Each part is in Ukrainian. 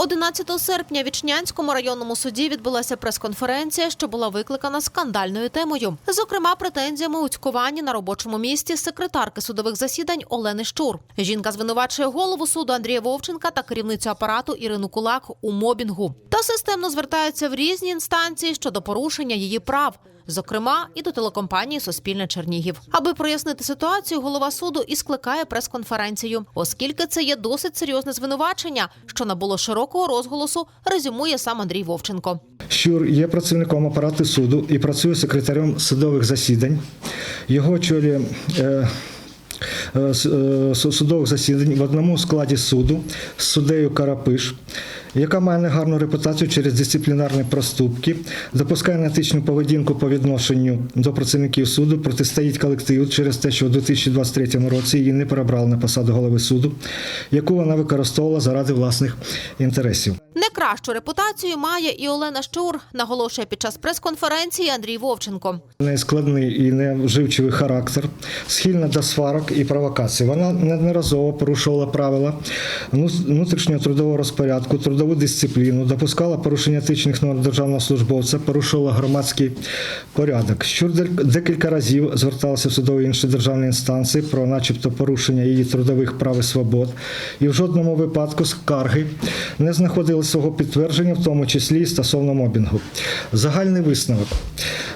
11 серпня в Вічнянському районному суді відбулася прес-конференція, що була викликана скандальною темою. Зокрема, претензіями у цькуванні на робочому місці секретарки судових засідань Олени Щур. Жінка звинувачує голову суду Андрія Вовченка та керівницю апарату Ірину Кулак у мобінгу та системно звертається в різні інстанції щодо порушення її прав. Зокрема, і до телекомпанії Суспільне Чернігів, аби прояснити ситуацію, голова суду і скликає прес-конференцію, оскільки це є досить серйозне звинувачення, що набуло широкого розголосу. Резюмує сам Андрій Вовченко. Щур є працівником апарату суду і працює секретарем судових засідань. Його очолює е, е, е, су- судових засідань в одному складі суду з суддею Карапиш, яка має негарну репутацію через дисциплінарні проступки, допускає неетичну поведінку по відношенню до працівників суду, протистоїть колективу через те, що у 2023 році її не перебрали на посаду голови суду, яку вона використовувала заради власних інтересів. Не кращу репутацію має і Олена Щур, наголошує під час прес-конференції Андрій Вовченко. В неї складний і невживчивий характер, схильна до сварок і провокацій. Вона неодноразово порушувала правила вну- внутрішнього трудового розпорядку, трудову дисципліну, допускала порушення етичних норм державного службовця, порушувала громадський порядок. Щур декілька разів зверталася в судові інші державні інстанції про, начебто, порушення її трудових прав і свобод, і в жодному випадку скарги не знаходили свого підтвердження, в тому числі і стосовно мобінгу. Загальний висновок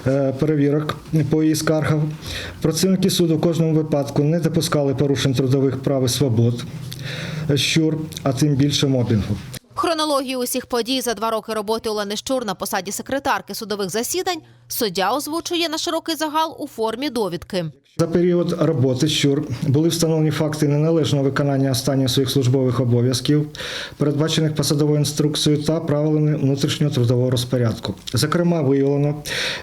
е, перевірок по її скаргам. Працівники суду в кожному випадку не допускали порушень трудових прав і свобод, е, щур, а тим більше мобінгу. Хронологію усіх подій за два роки роботи Олени Щур на посаді секретарки судових засідань суддя озвучує на широкий загал у формі довідки. За період роботи щур були встановлені факти неналежного виконання останніх своїх службових обов'язків, передбачених посадовою інструкцією та правилами внутрішнього трудового розпорядку. Зокрема, виявлено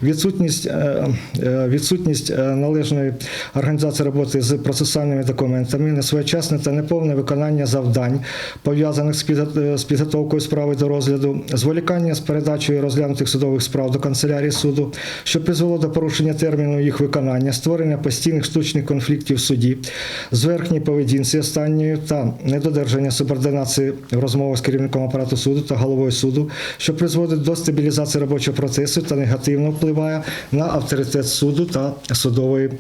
відсутність, е, е, відсутність е, належної організації роботи з процесуальними документами, несвоєчасне та неповне виконання завдань, пов'язаних з підго- з підготовкою справи до розгляду, зволікання з передачею розглянутих судових справ до канцелярії суду, що призвело до порушення терміну їх виконання, створення постійних штучних конфліктів в суді, зверхній поведінці останньої та недодержання субординації в розмовах з керівником апарату суду та головою суду, що призводить до стабілізації робочого процесу та негативно впливає на авторитет суду та судової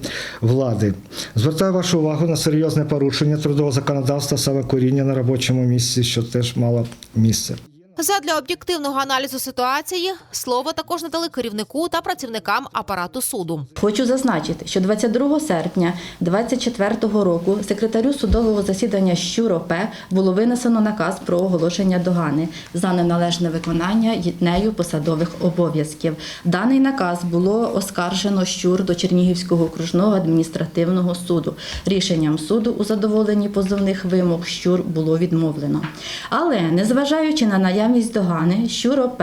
влади. Звертаю вашу увагу на серйозне порушення трудового законодавства саме куріння на робочому місці, що теж мало місце. Задля об'єктивного аналізу ситуації слово також надали керівнику та працівникам апарату суду. Хочу зазначити, що 22 серпня 2024 року секретарю судового засідання Щур ОП було винесено наказ про оголошення догани за неналежне виконання нею посадових обов'язків. Даний наказ було оскаржено Щур до Чернігівського окружного адміністративного суду. Рішенням суду у задоволенні позовних вимог Щур було відмовлено. Але незважаючи на наявність догани, Щур ОП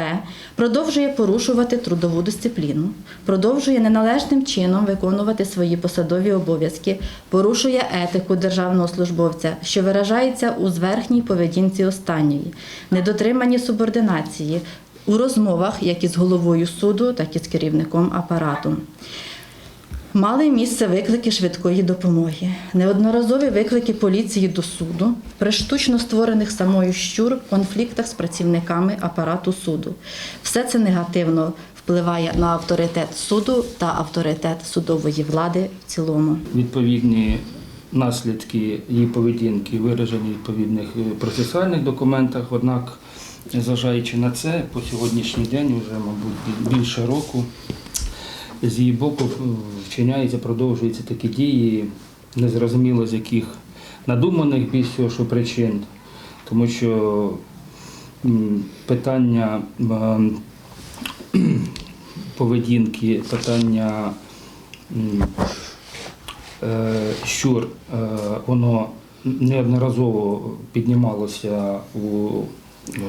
продовжує порушувати трудову дисципліну, продовжує неналежним чином виконувати свої посадові обов'язки, порушує етику державного службовця, що виражається у зверхній поведінці останньої, недотриманні субординації у розмовах як із головою суду, так і з керівником апарату. Мали місце виклики швидкої допомоги, неодноразові виклики поліції до суду при штучно створених самою щур конфліктах з працівниками апарату суду. Все це негативно впливає на авторитет суду та авторитет судової влади в цілому. відповідні наслідки її поведінки виражені в відповідних е, процесуальних документах. Однак, зважаючи на це, по сьогоднішній день, вже, мабуть, більше року, з її боку е, вчиняється, продовжуються такі дії, незрозуміло з яких надуманих більш що причин, тому що питання поведінки, питання е, щур, е, воно неодноразово піднімалося у е,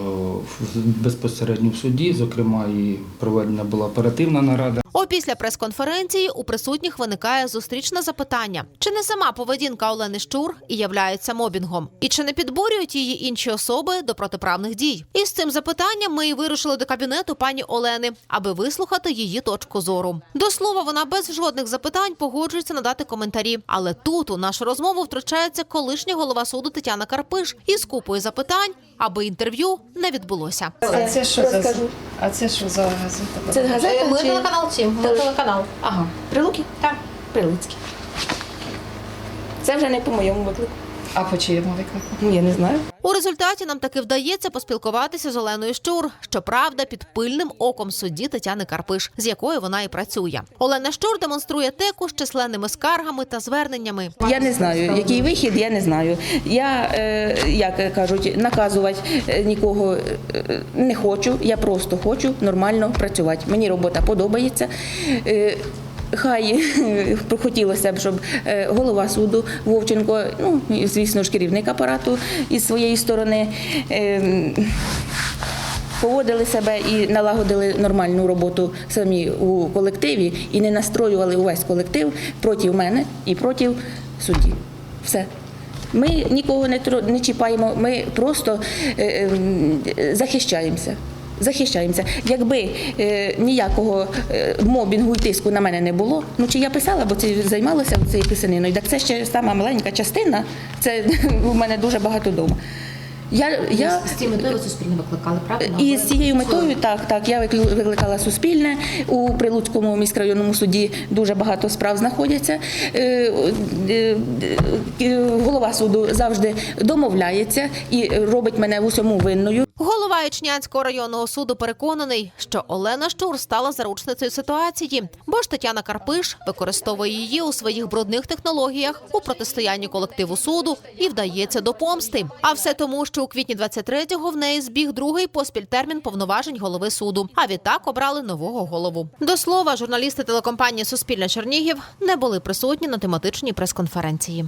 безпосередньо в суді, зокрема, і проведена була оперативна нарада. Опісля прес-конференції у присутніх виникає зустрічне запитання: чи не сама поведінка Олени Щур і являється мобінгом, і чи не підбурюють її інші особи до протиправних дій? І з цим запитанням ми і вирушили до кабінету пані Олени, аби вислухати її точку зору. До слова, вона без жодних запитань погоджується надати коментарі. Але тут у нашу розмову втручається колишня голова суду Тетяна Карпиш із купою запитань, аби інтерв'ю не відбулося. А це що за а це що за газета? Це газета Ми чи... телеканал Сім. Ми телеканал. Ага, прилуки? Так, прилуцькі. Це вже не по моєму виклику. А по чиєму виклику? Я не знаю. У результаті нам таки вдається поспілкуватися з Оленою Щур, щоправда, під пильним оком судді Тетяни Карпиш, з якою вона і працює. Олена Щур демонструє теку з численними скаргами та зверненнями. Я не знаю, який вихід, я не знаю. Я, е, як кажуть, наказувати е, нікого е, не хочу. Я просто хочу нормально працювати. Мені робота подобається. Хай хотілося б, щоб е, голова суду Вовченко, ну звісно ж, керівник апарату із своєї сторони. е, поводили себе і налагодили нормальну роботу самі у колективі і не настроювали увесь колектив проти мене і проти судді. Все. Ми нікого не, чіпаємо, ми просто е, е, захищаємося. Захищаємося. Якби е, ніякого е, мобінгу і тиску на мене не було, ну чи я писала, бо це займалася цією писаниною, так це ще сама маленька частина, це у мене дуже багато вдома. Я, я, З цією метою суспільне викликали, правильно? і з цією метою, так, так, я викликала суспільне у Прилуцькому міськрайонному суді. Дуже багато справ знаходяться. Е, е, е, Голова суду завжди домовляється і робить мене в усьому винною. Голова Ічнянського районного суду переконаний, що Олена Щур стала заручницею ситуації, бо ж Тетяна Карпиш використовує її у своїх брудних технологіях у протистоянні колективу суду і вдається до помсти. А все тому, що у квітні 23-го в неї збіг другий поспіль термін повноважень голови суду. А відтак обрали нового голову. До слова, журналісти телекомпанії Суспільне Чернігів не були присутні на тематичній прес-конференції.